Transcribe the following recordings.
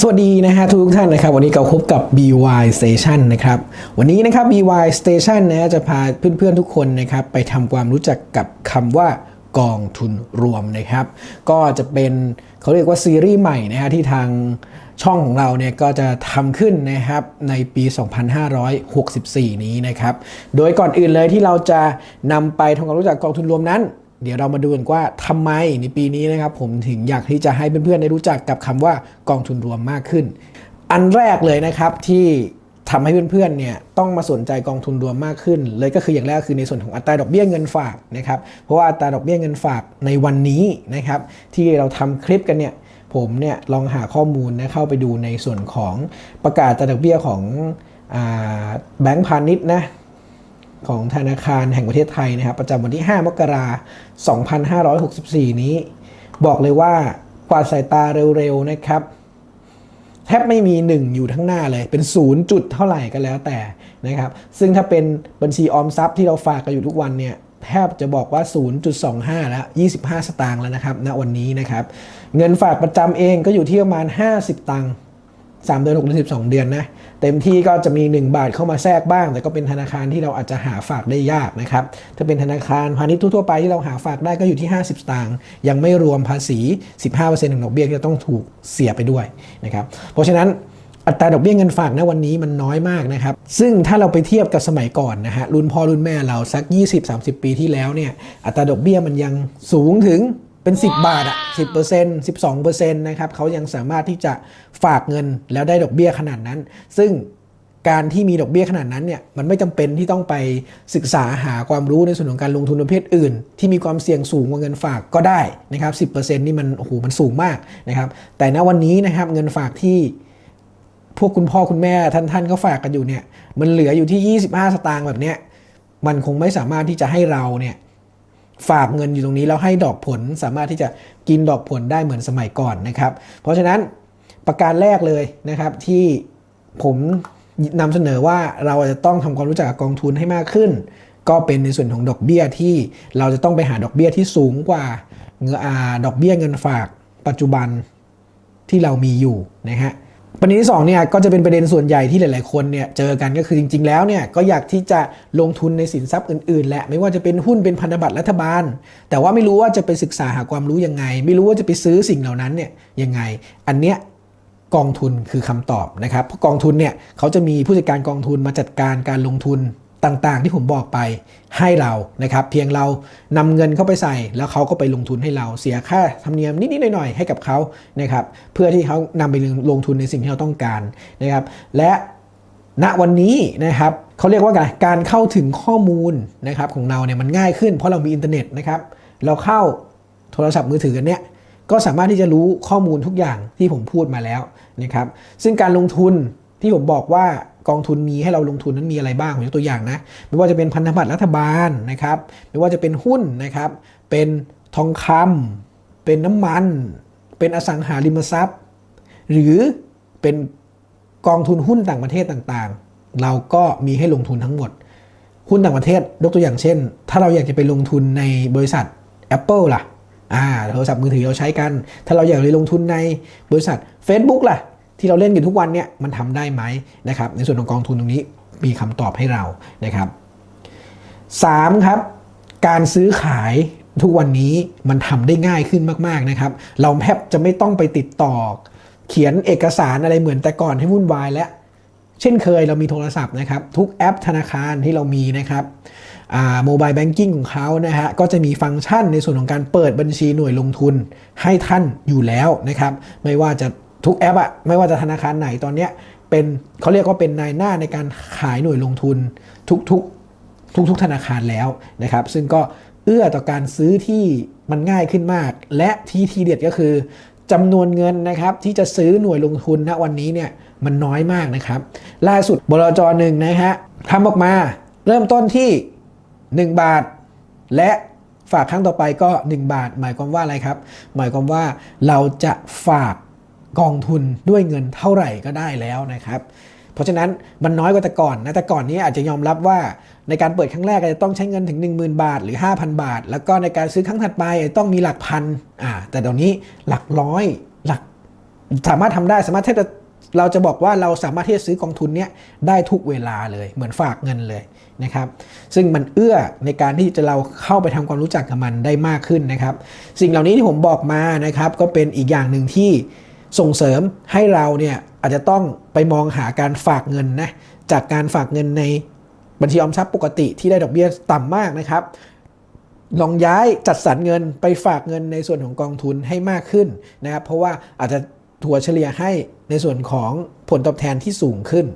สวัสดีนะฮะทุกท่านนะครับ วันนี้เราพบกับ BY Station นะครับ วันนี้นะครับ BY Station นะจะพาเพื่อนๆทุกคนนะครับไปทำความรู้จักกับคำว่ากองทุนรวมนะครับ ก็จะเป็นเขาเรียกว่าซีรีส์ใหม่นะฮะที่ทางช่องของเราเนี่ยก็จะทำขึ้นนะครับในปี 2564 นี้นะครับ โดยก่อนอื่นเลยที่เราจะนำไปทำความรู้จักกองทุนรวมนั้น เดี๋ยวเรามาดูกันว่าทำไมในปีนี้นะครับผมถึงอยากที่จะให้เพื่อนๆได้รู้จักกับคำว่ากองทุนรวมมากขึ้น อันแรกเลยนะครับที่ทำให้เพื่อนๆเนี่ยต้องมาสนใจกองทุนรวมมากขึ้น เลยก็คืออย่างแรกคือในส่วนของอัตราดอกเบี้ยเงินฝากนะครับเพราะว่าอัตราดอกเบี้ยเงินฝากในวันนี้นะครับที่เราทำคลิปกันเนี่ยผมเนี่ยลองหาข้อมูลนะเข้าไปดูในส่วนของประกาศอัตราดอกเบี้ยของแบงก์พาณิชย์นะ ของธนาคารแห่งประเทศไทยนะครับ ประจำวันที่ 5 มกราคม 2564 นี้ บอกเลยว่ากวาดสายตาเร็วๆนะครับ แทบไม่มี 1 อยู่ทั้งหน้าเลยเป็น0จุดเท่าไหร่ก็แล้วแต่นะครับ ซึ่งถ้าเป็นบัญชีออมทรัพย์ที่เราฝากกันอยู่ทุกวันเนี่ยแทบจะบอกว่า 0.25 แล้ว 25 สตางค์แล้วนะครับณวันนี้นะครับ เงินฝากประจำเองก็อยู่ที่ประมาณ 50 ตังค์ 3 เดือน6เดือน12 เดือนนะเต็มที่ก็จะมี 1 บาทเข้ามาแทรกบ้าง แต่ก็เป็นธนาคารที่เราอาจจะหาฝากได้ยากนะครับถ้าเป็นธนาคารพาณิชย์ทั่วไปที่เราหาฝากได้ก็อยู่ที่ 50 สตางค์ยังไม่รวมภาษี 15%ของดอกเบี้ยที่จะต้องถูกเสียไปด้วยนะครับเพราะฉะนั้นอัตราดอกเบี้ยเงินฝากณวันนี้มันน้อยมากนะครับ ซึ่งถ้าเราไปเทียบกับสมัยก่อนนะฮะรุ่นพ่อรุ่นแม่เราสัก 20-30 ปีที่แล้วเนี่ยอัตราดอกเบี้ยมันยังสูงถึง เป็น10 บาทอะ10% 12%นะครับเขายังสามารถที่จะฝากเงินแล้วได้ดอกเบี้ยขนาดนั้น ซึ่งการที่มีดอกเบี้ยขนาดนั้นเนี่ยมันไม่จำเป็นที่ต้องไปศึกษาหาความรู้ในส่วนของการลงทุนประเภทอื่น ที่มีความเสี่ยงสูงกว่าเงินฝากก็ได้นะครับ10%นี่มันโอ้โหมันสูงมากนะครับ แต่ณวันนี้นะครับเงินฝากที่พวกคุณพ่อคุณแม่ท่านท่านก็ฝากกันอยู่เนี่ยมันเหลืออยู่ที่ 25 สตางค์แบบเนี้ยมันคงไม่สามารถที่จะให้เราเนี่ย ฝากเงินอยู่ตรงนี้แล้วให้ดอกผลสามารถที่จะกินดอกผลได้เหมือนสมัยก่อนนะครับ เพราะฉะนั้นประการแรกเลยนะครับที่ผมนำเสนอว่าเราจะต้องทำความรู้จักกองทุนให้มากขึ้น ก็เป็นในส่วนของดอกเบี้ยที่เราจะต้องไปหาดอกเบี้ยที่สูงกว่าเงินอาดอกเบี้ยเงินฝากปัจจุบันที่เรามีอยู่นะฮะ ประเด็นที่2เนี่ยก็จะเป็นประเด็นส่วนใหญ่ที่หลาย ๆ คนเนี่ยเจอกันก็คือจริง ๆ แล้วเนี่ยก็อยากที่จะลงทุนในสินทรัพย์อื่น ๆ แหละ ไม่ว่าจะเป็นหุ้นเป็นพันธบัตรรัฐบาล แต่ว่าไม่รู้ว่าจะไปศึกษาหาความรู้ยังไง ไม่รู้ว่าจะไปซื้อสิ่งเหล่านั้นเนี่ยยังไง อันเนี้ยกองทุนคือคำตอบนะครับเพราะกองทุนเนี่ยเขาจะมีผู้จัดการกองทุนมาจัดการการลงทุน ต่างๆ ที่ผมบอกไปให้เรานะครับ เพียงเรานำเงินเข้าไปใส่ แล้วเขาก็ไปลงทุนให้เราเสียค่าธรรมเนียมนิดๆหน่อยๆให้กับเขานะครับเพื่อที่เขานำไปลงทุนในสิ่งที่เราต้องการนะครับ และณวันนี้นะครับเขาเรียกว่าไงการเข้าถึงข้อมูลนะครับของเราเนี่ยมันง่ายขึ้นเพราะเรามีอินเทอร์เน็ตนะครับเราเข้าโทรศัพท์มือถือกันเนี่ยก็สามารถที่จะรู้ข้อมูลทุกอย่างที่ผมพูดมาแล้วนะครับ ซึ่งการลงทุนที่ผมบอกว่า กองทุนมีให้เราลงทุนนั้นมีอะไรบ้างผมยกตัวอย่างนะไม่ว่าจะเป็นพันธบัตรรัฐบาลนะครับ ไม่ว่าจะเป็นหุ้นนะครับ เป็นทองคำเป็นน้ำมัน เป็นอสังหาริมทรัพย์ หรือเป็นกองทุนหุ้นต่างประเทศต่างๆ เราก็มีให้ลงทุนทั้งหมด หุ้นต่างประเทศยกตัวอย่างเช่น ถ้าเราอยากจะไปลงทุนในบริษัท Apple ล่ะอ่าโทรศัพท์มือถือเราใช้กัน ถ้าเราอยากไปลงทุนในบริษัท Facebook ล่ะ ที่เราเล่นกันทุกวันเนี่ยมันทำได้ไหมนะครับในส่วนของกองทุนตรงนี้มีคำตอบให้เรานะครับ 3 ครับ การซื้อขายทุกวันนี้มันทำได้ง่ายขึ้นมากๆนะครับ เราแทบจะไม่ต้องไปติดต่อ เขียนเอกสารอะไรเหมือนแต่ก่อนให้วุ่นวายแล้วเช่นเคยเรามีโทรศัพท์นะครับ ทุกแอปธนาคารที่เรามีนะครับโมบายแบงกิ้งของเขานะฮะก็จะมีฟังก์ชันในส่วนของการเปิดบัญชีหน่วยลงทุนให้ท่านอยู่แล้วนะครับ ไม่ว่าจะ ทุกแอปอะไม่ว่าจะธนาคารไหนตอนเนี้ยเป็นเขาเรียกว่าเป็นนายหน้าในการขายหน่วยลงทุนทุกๆทุกๆธนาคารแล้วนะครับ ซึ่งก็เอื้อต่อการซื้อที่มันง่ายขึ้นมาก และที่ทีเด็ดก็คือจำนวนเงินนะครับที่จะซื้อหน่วยลงทุนณวันนี้เนี่ยมันน้อยมากนะครับ ล่าสุดบลจหนึ่งนะฮะทำออกมาเริ่มต้นที่ 1 บาท และฝากครั้งต่อไปก็ 1 บาท หมายความว่าอะไรครับ หมายความว่าเราจะฝาก กองทุนด้วยเงินเท่าไหร่ก็ได้แล้วนะครับ เพราะฉะนั้นมันน้อยกว่าแต่ก่อนนะแต่ก่อนนี้อาจจะยอมรับว่าในการเปิดครั้งแรกอาจจะต้องใช้เงินถึง 10,000 บาทหรือ 5,000 บาท แล้วก็ในการซื้อครั้งถัดไปต้องมีหลักพันอ่าแต่เดี๋ยวนี้หลักร้อยหลักสามารถทำได้สามารถที่จะเราจะบอกว่าเราสามารถที่จะซื้อกองทุนเนี้ยได้ทุกเวลาเลยเหมือนฝากเงินเลยนะครับ ซึ่งมันเอื้อในการที่จะเราเข้าไปทำความรู้จักกับมันได้มากขึ้นนะครับ สิ่งเหล่านี้ที่ผมบอกมานะครับ ก็เป็นอีกอย่างหนึ่งที่ ส่งเสริมให้เราเนี่ยอาจจะต้องไปมองหาการฝากเงินนะจากการฝากเงินในบัญชีออมทรัพย์ปกติที่ได้ดอกเบี้ยต่ำมากนะครับ ลองย้ายจัดสรรเงินไปฝากเงินในส่วนของกองทุนให้มากขึ้นนะครับ เพราะว่าอาจจะถัวเฉลี่ยให้ในส่วนของผลตอบแทนที่สูงขึ้น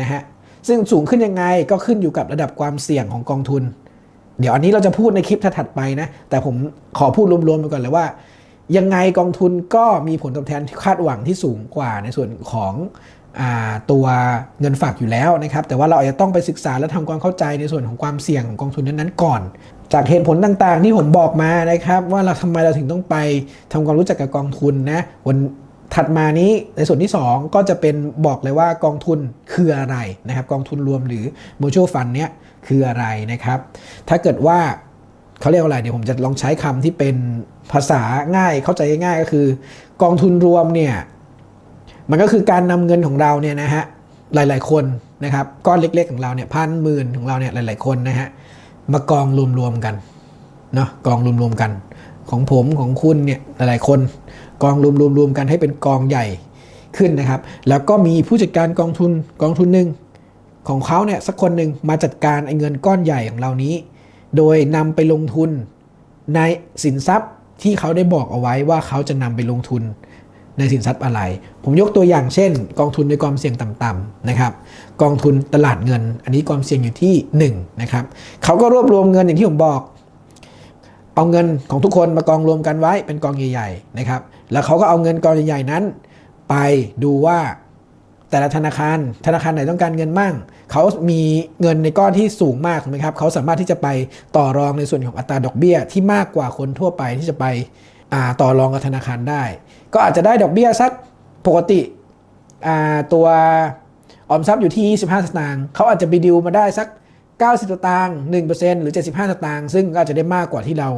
นะฮะซึ่งสูงขึ้นยังไงก็ขึ้นอยู่กับระดับความเสี่ยงของกองทุน เดี๋ยวอันนี้เราจะพูดในคลิปถัดไปนะ แต่ผมขอพูดรวมๆไปก่อนเลยว่า ยังไงกองทุนก็มีผลตอบแทนคาดหวังที่สูงกว่าในส่วนของอตัวเงินฝากอยู่แล้วนะครับ แต่ว่าเราอาจจะต้องไปศึกษาและทำความเข้าใจในส่วนของความเสี่ยงของกองทุนนั้นๆก่อน จากเหตุผลต่างๆ ที่ผมบอกมานะครับ ว่าเราทำไมเราถึงต้องไปทำความรู้จักกับกองทุนนะวันถัดมานี้ในส่วนที่ 2 ก็จะเป็นบอกเลยว่ากองทุนคืออะไรนะครับ กองทุนรวมหรือ mutual fund เนี้ยคืออะไรนะครับ ถ้าเกิดว่าเขาเรียกว่าอะไรเดี๋ยวผมจะลองใช้คำที่เป็น ภาษาง่ายเข้าใจง่ายก็คือ กองทุนรวมเนี่ยมันก็คือการนำเงินของเราเนี่ยนะฮะหลาย ๆ คนนะครับก้อนเล็ก ๆ ของเราเนี่ยพันหมื่นของเราเนี่ยหลาย ๆ คนนะฮะมากองรวมๆกันเนาะกองรวมๆกัน ของผมของคุณเนี่ยหลายๆคนกองรวมๆกันให้เป็นกองใหญ่ขึ้นนะครับ แล้วก็มีผู้จัดการกองทุนกองทุนหนึ่งของเขาเนี่ยสักคนหนึ่งมาจัดการไอ้เงินก้อนใหญ่ของเรานี้ โดยนำไปลงทุนในสินทรัพย์ ที่เขาได้บอกเอาไว้ว่าเขาจะนำไปลงทุนในสินทรัพย์อะไร ผมยกตัวอย่างเช่น กองทุนในความเสี่ยงต่ำๆนะครับ กองทุนตลาดเงิน อันนี้ความเสี่ยงอยู่ที่1นะครับเขาก็รวบรวมเงินอย่างที่ผมบอกเอาเงินของทุกคนมากองรวมกันไว้เป็นกองใหญ่ๆนะครับ แล้วเขาก็เอาเงินกองใหญ่ๆนั้น ไปดูว่า แต่ละธนาคาร ธนาคารไหนต้องการเงินมั่งเขามีเงินในก้อนที่สูงมากถูกไหมครับเขาสามารถที่จะไปต่อรองในส่วนของอัตราดอกเบี้ยที่มากกว่าคนทั่วไปที่จะไปต่อรองกับธนาคารได้ ก็อาจจะได้ดอกเบี้ยสักปกติตัวออมทรัพย์อยู่ที่ 25 สตางค์เขาอาจจะไปดิวมาได้สัก 90 สตางค์1%หรือ 75 สตางค์ซึ่งก็อาจจะได้มากกว่าที่เรา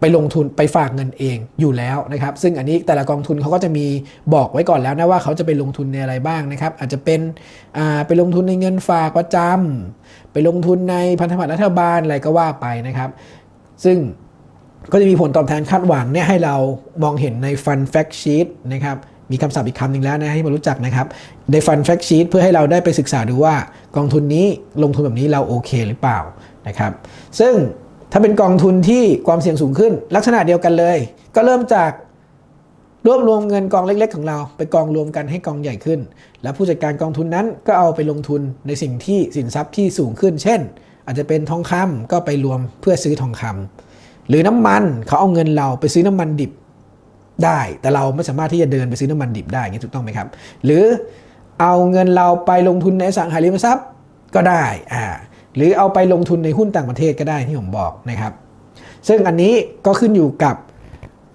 ไปลงทุนไปฝากเงินเองอยู่แล้วนะครับ ซึ่งอันนี้แต่ละกองทุนเขาก็จะมีบอกไว้ก่อนแล้วนะว่าเขาจะไปลงทุนในอะไรบ้างนะครับ อาจจะเป็นไปลงทุนในเงินฝากประจำไปลงทุนในพันธบัตรรัฐบาลอะไรก็ว่าไปนะครับ ซึ่งก็จะมีผลตอบแทนคาดหวังเนี่ยให้เรามองเห็นใน Fund Fact Sheet นะครับมีคำศัพท์อีกคำหนึ่งแล้วนะให้มารู้จักนะครับใน Fund Fact Sheet เพื่อให้เราได้ไปศึกษาดูว่ากองทุนนี้ลงทุนแบบนี้เราโอเคหรือเปล่านะครับ ซึ่ง ถ้าเป็นกองทุนที่ความเสี่ยงสูงขึ้น ลักษณะเดียวกันเลย ก็เริ่มจากรวบรวมเงินกองเล็ก ๆ ของเรา ไปกองรวมกันให้กองใหญ่ขึ้น แล้วผู้จัดการกองทุนนั้นก็เอาไปลงทุนในสิ่งที่สินทรัพย์ที่สูงขึ้น เช่น อาจจะเป็นทองคำก็ไปรวมเพื่อซื้อทองคำหรือน้ำมันเขาเอาเงินเราไปซื้อน้ำมันดิบได้ แต่เราไม่สามารถที่จะเดินไปซื้อน้ำมันดิบได้อย่างนี้ถูกต้องไหมครับ หรือเอาเงินเราไปลงทุนในสังหาริมทรัพย์ก็ได้อ่า หรือเอาไปลงทุนในหุ้นต่างประเทศก็ได้ที่ผมบอกนะครับ ซึ่งอันนี้ก็ขึ้นอยู่กับ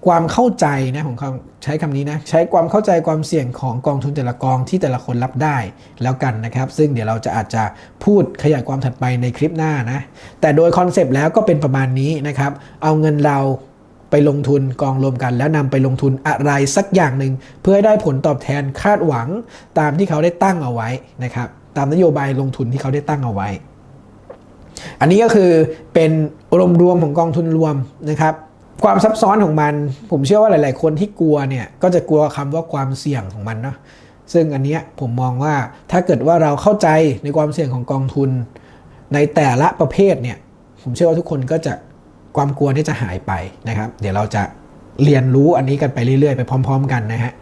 ความเข้าใจนะผมใช้คำนี้นะใช้ความเข้าใจความเสี่ยงของกองทุนแต่ละกองที่แต่ละคนรับได้แล้วกันนะครับ ซึ่งเดี๋ยวเราจะอาจจะพูดขยายความถัดไปในคลิปหน้านะแต่โดยคอนเซปต์แล้วก็เป็นประมาณนี้นะครับ เอาเงินเราไปลงทุนกองรวมกัน แล้วนำไปลงทุนอะไรสักอย่างหนึ่งเพื่อให้ได้ผลตอบแทนคาดหวังตามที่เขาได้ตั้งเอาไว้นะครับ ตามนโยบายลงทุนที่เขาได้ตั้งเอาไว้ อันนี้ก็คือเป็นรวมรวมของกองทุนรวมนะครับความซับซ้อนของมัน ผมเชื่อว่าหลาย ๆ คนที่กลัวเนี่ยก็จะกลัวคำว่าความเสี่ยงของมันเนาะซึ่งอันนี้ผมมองว่าถ้าเกิดว่าเราเข้าใจในความเสี่ยงของกองทุน ในแต่ละประเภทเนี่ยผมเชื่อว่าทุกคนก็จะความกลัวที่จะหายไปนะครับ เดี๋ยวเราจะเรียนรู้อันนี้กันไปเรื่อย ๆ ไปพร้อม ๆ กันนะฮะ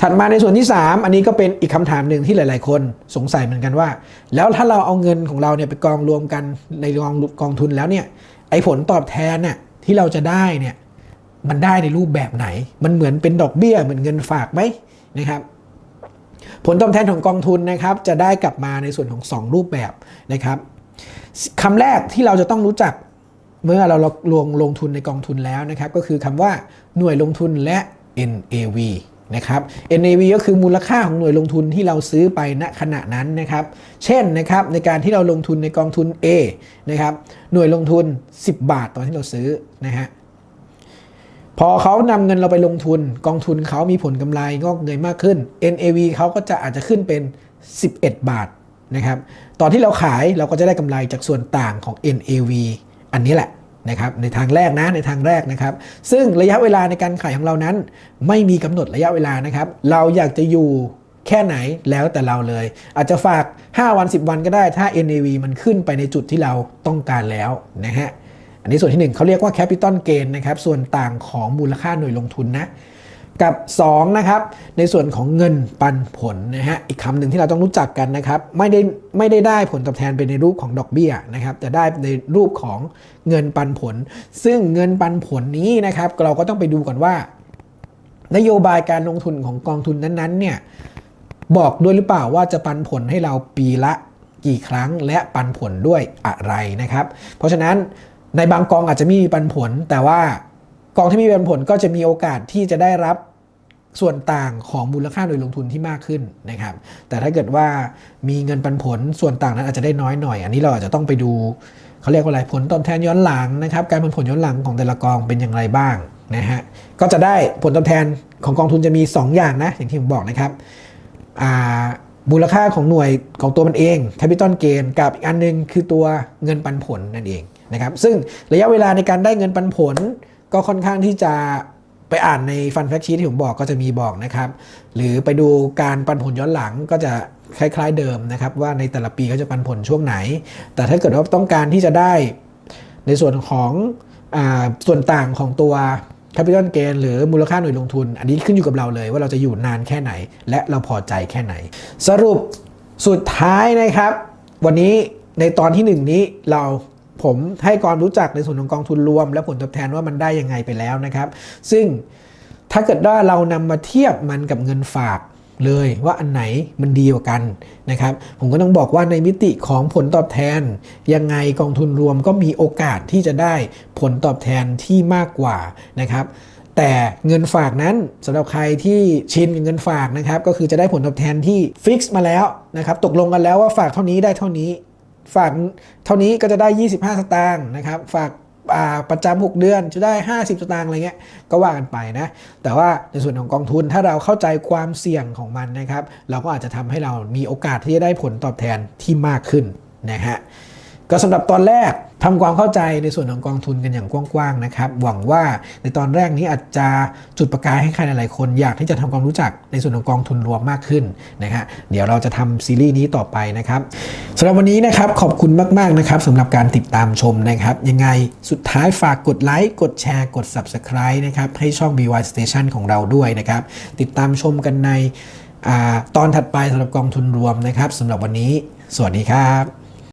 ถัดมาในส่วนที่ 3 อันนี้ก็เป็นอีกคำถามหนึ่งที่หลาย ๆ คนสงสัยเหมือนกันว่า แล้วถ้าเราเอาเงินของเราเนี่ยไปกองรวมกันในกองกองทุนแล้วเนี่ยไอ้ผลตอบแทนเนี่ยที่เราจะได้เนี่ยมันได้ในรูปแบบไหน มันเหมือนเป็นดอกเบี้ยเหมือนเงินฝากไหมนะครับผลตอบแทนของกองทุนนะครับจะได้กลับมาในส่วนของ 2 รูปแบบนะครับคำแรกที่เราจะต้องรู้จักเมื่อเราลงลงทุนในกองทุนแล้วนะครับ ก็คือคำว่าหน่วยลงทุนและ NAV นะครับ NAV ก็คือมูลค่าของหน่วยลงทุนที่เราซื้อไปณขณะนั้นนะครับ เช่นนะครับในการที่เราลงทุนในกองทุน A นะครับหน่วยลงทุน 10 บาทตอนที่เราซื้อนะฮะพอเขานำเงินเราไปลงทุน กองทุนเขามีผลกำไรงอกเงยมากขึ้น NAV เขาก็จะอาจจะขึ้นเป็น 11 บาทนะครับ ตอนที่เราขายเราก็จะได้กำไรจากส่วนต่างของ NAV อันนี้แหละ นะครับในทางแรกนะในทางแรกนะครับ ซึ่งระยะเวลาในการขายของเรานั้น ไม่มีกำหนดระยะเวลานะครับ เราอยากจะอยู่แค่ไหนแล้วแต่เราเลย อาจจะฝาก 5 วัน 10 วันก็ได้ถ้า NAV มันขึ้นไปในจุดที่เราต้องการแล้วนะฮะอันนี้ส่วนที่ 1เขาเรียกว่า Capital Gain นะครับส่วนต่างของมูลค่าหน่วยลงทุนนะ กับ2นะครับในส่วนของเงินปันผลนะฮะอีกคำหนึ่งที่เราต้องรู้จักกันนะครับไม่ได้ไม่ได้ได้ผลตอบแทนเป็นในรูปของดอกเบี้ยนะครับแต่ได้ในรูปของเงินปันผล ซึ่งเงินปันผลนี้นะครับเราก็ต้องไปดูก่อนว่า นโยบายการลงทุนของกองทุนนั้นๆเนี่ยบอกด้วยหรือเปล่าว่าจะปันผลให้เราปีละกี่ครั้งและปันผลด้วยอะไรนะครับ เพราะฉะนั้นในบางกองอาจจะมีปันผลแต่ว่า กองที่มีปันผลก็จะมีโอกาสที่จะได้รับส่วนต่างของมูลค่าโดยลงทุนที่มากขึ้นนะครับ แต่ถ้าเกิดว่ามีเงินปันผลส่วนต่างนั้นอาจจะได้น้อยหน่อย อันนี้เราอาจจะต้องไปดูเขาเรียกว่าอะไรผลตอบแทนย้อนหลังนะครับ การปันผลย้อนหลังของแต่ละกองเป็นอย่างไรบ้างนะฮะ ก็จะได้ผลตอบแทนของกองทุนจะมี 2 อย่างนะ อย่างที่ผมบอกนะครับอ่ามูลค่าของหน่วยของตัวมันเอง Capital Gain กับอีกอันหนึงคือตัวเงินปันผลนั่นเองนะครับ ซึ่งระยะเวลาในการได้เงินปันผล ก็ค่อนข้างที่จะไปอ่านในฟันแฟกชีที่ผมบอกก็จะมีบอกนะครับ หรือไปดูการปันผลย้อนหลังก็จะคล้าย ๆเดิมนะครับว่าในแต่ละปีเขาจะปันผลช่วงไหน แต่ถ้าเกิดว่าต้องการที่จะได้ในส่วนของอาส่วนต่างของตัว Capital Gain หรือมูลค่าหน่วยลงทุน อันนี้ขึ้นอยู่กับเราเลยว่าเราจะอยู่นานแค่ไหน และเราพอใจแค่ไหน สรุปสุดท้ายนะครับ วันนี้ในตอนที่หนึ่งนี้เรา ผมให้ความรู้จักในส่วนของกองทุนรวม และผลตอบแทนว่ามันได้ยังไงไปแล้วนะครับ ซึ่งถ้าเกิดว่าเรานำมาเทียบมันกับเงินฝากเลยว่าอันไหนมันดีกว่ากันนะครับ ผมก็ต้องบอกว่าในมิติของผลตอบแทน ยังไงกองทุนรวมก็มีโอกาสที่จะได้ผลตอบแทนที่มากกว่านะครับ แต่เงินฝากนั้นสำหรับใครที่ชินกับเงินฝากนะครับ ก็คือจะได้ผลตอบแทนที่ฟิกซ์มาแล้วนะครับ ตกลงกันแล้วว่าฝากเท่านี้ได้เท่านี้ ฝากเท่านี้ก็จะได้ 25 สตางค์นะครับ ฝากประจำ6เดือนจะได้ 50 สตางค์อะไรเงี้ยก็ว่ากันไปนะ แต่ว่าในส่วนของกองทุนถ้าเราเข้าใจความเสี่ยงของมันนะครับ เราก็อาจจะทำให้เรามีโอกาสที่จะได้ผลตอบแทนที่มากขึ้นนะฮะก็สำหรับตอนแรก ทำความเข้าใจในส่วนของกองทุนกันอย่างกว้างๆนะครับ หวังว่าในตอนแรกนี้อาจจะจุดประกายให้ใครหลายๆคน อยากที่จะทำความรู้จักในส่วนของกองทุนรวมมากขึ้นนะฮะเดี๋ยวเราจะทำซีรีส์นี้ต่อไปนะครับสำหรับวันนี้นะครับขอบคุณมากๆนะครับสำหรับการติดตามชมนะครับ ยังไงสุดท้ายฝากกดไลค์กดแชร์กด Subscribe นะครับให้ช่อง BY Station ของเราด้วยนะครับติดตามชมกันในอตอนถัดไปสำหรับกองทุนรวมนะครับสำหรับวันนี้ สวัสดีครับ